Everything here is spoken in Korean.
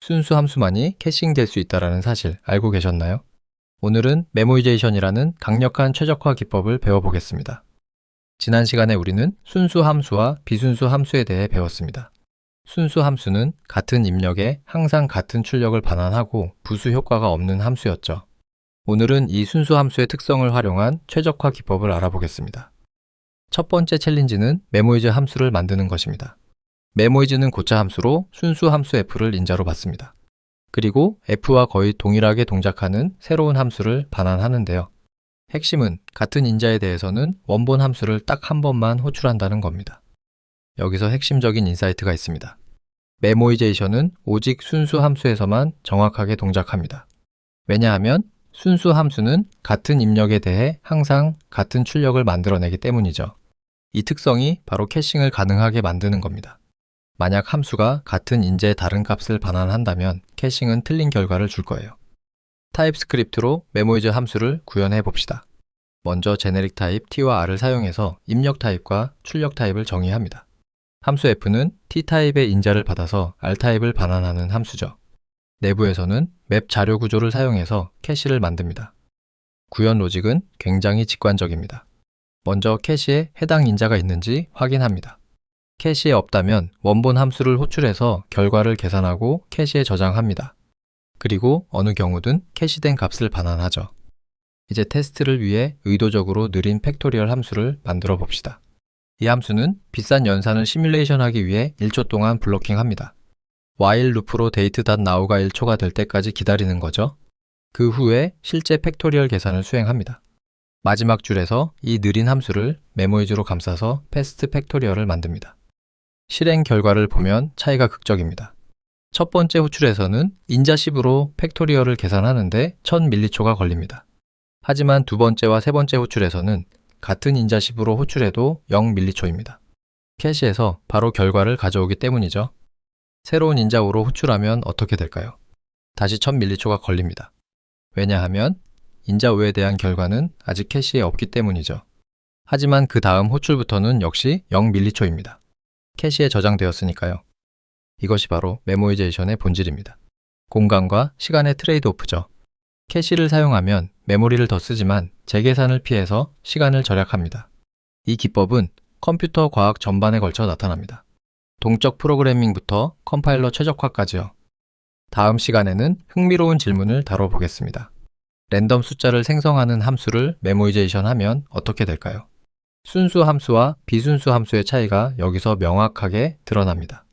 순수 함수만이 캐싱될 수 있다는 사실 알고 계셨나요? 오늘은 메모이제이션이라는 강력한 최적화 기법을 배워보겠습니다. 지난 시간에 우리는 순수 함수와 비순수 함수에 대해 배웠습니다. 순수 함수는 같은 입력에 항상 같은 출력을 반환하고 부수 효과가 없는 함수였죠. 오늘은 이 순수 함수의 특성을 활용한 최적화 기법을 알아보겠습니다. 첫 번째 챌린지는 메모이즈 함수를 만드는 것입니다. 메모이즈는 고차 함수로 순수 함수 f를 인자로 받습니다. 그리고 f와 거의 동일하게 동작하는 새로운 함수를 반환하는데요. 핵심은 같은 인자에 대해서는 원본 함수를 딱 한 번만 호출한다는 겁니다. 여기서 핵심적인 인사이트가 있습니다. 메모이제이션은 오직 순수 함수에서만 정확하게 동작합니다. 왜냐하면 순수 함수는 같은 입력에 대해 항상 같은 출력을 만들어내기 때문이죠. 이 특성이 바로 캐싱을 가능하게 만드는 겁니다. 만약 함수가 같은 인재의 다른 값을 반환한다면 캐싱은 틀린 결과를 줄 거예요. 타입스크립트로 메모이즈 함수를 구현해 봅시다. 먼저 제네릭 타입 t와 r을 사용해서 입력 타입과 출력 타입을 정의합니다. 함수 f는 t 타입의 인자를 받아서 r 타입을 반환하는 함수죠. 내부에서는 맵 자료 구조를 사용해서 캐시를 만듭니다. 구현 로직은 굉장히 직관적입니다. 먼저 캐시에 해당 인자가 있는지 확인합니다. 캐시에 없다면 원본 함수를 호출해서 결과를 계산하고 캐시에 저장합니다. 그리고 어느 경우든 캐시된 값을 반환하죠. 이제 테스트를 위해 의도적으로 느린 팩토리얼 함수를 만들어 봅시다. 이 함수는 비싼 연산을 시뮬레이션하기 위해 1초 동안 블로킹합니다. while 루프로 date.now가 1초가 될 때까지 기다리는 거죠. 그 후에 실제 팩토리얼 계산을 수행합니다. 마지막 줄에서 이 느린 함수를 메모이즈로 감싸서 패스트 팩토리얼을 만듭니다. 실행 결과를 보면 차이가 극적입니다. 첫 번째 호출에서는 인자 10으로 팩토리얼을 계산하는데 1000밀리초가 걸립니다. 하지만 두 번째와 세 번째 호출에서는 같은 인자 10으로 호출해도 0밀리초입니다. 캐시에서 바로 결과를 가져오기 때문이죠. 새로운 인자 5로 호출하면 어떻게 될까요? 다시 1000밀리초가 걸립니다. 왜냐하면 인자 5에 대한 결과는 아직 캐시에 없기 때문이죠. 하지만 그 다음 호출부터는 역시 0밀리초입니다. 캐시에 저장되었으니까요. 이것이 바로 메모이제이션의 본질입니다. 공간과 시간의 트레이드 오프죠. 캐시를 사용하면 메모리를 더 쓰지만 재계산을 피해서 시간을 절약합니다. 이 기법은 컴퓨터 과학 전반에 걸쳐 나타납니다. 동적 프로그래밍부터 컴파일러 최적화까지요. 다음 시간에는 흥미로운 질문을 다뤄보겠습니다. 랜덤 숫자를 생성하는 함수를 메모이제이션 하면 어떻게 될까요? 순수 함수와 비순수 함수의 차이가 여기서 명확하게 드러납니다.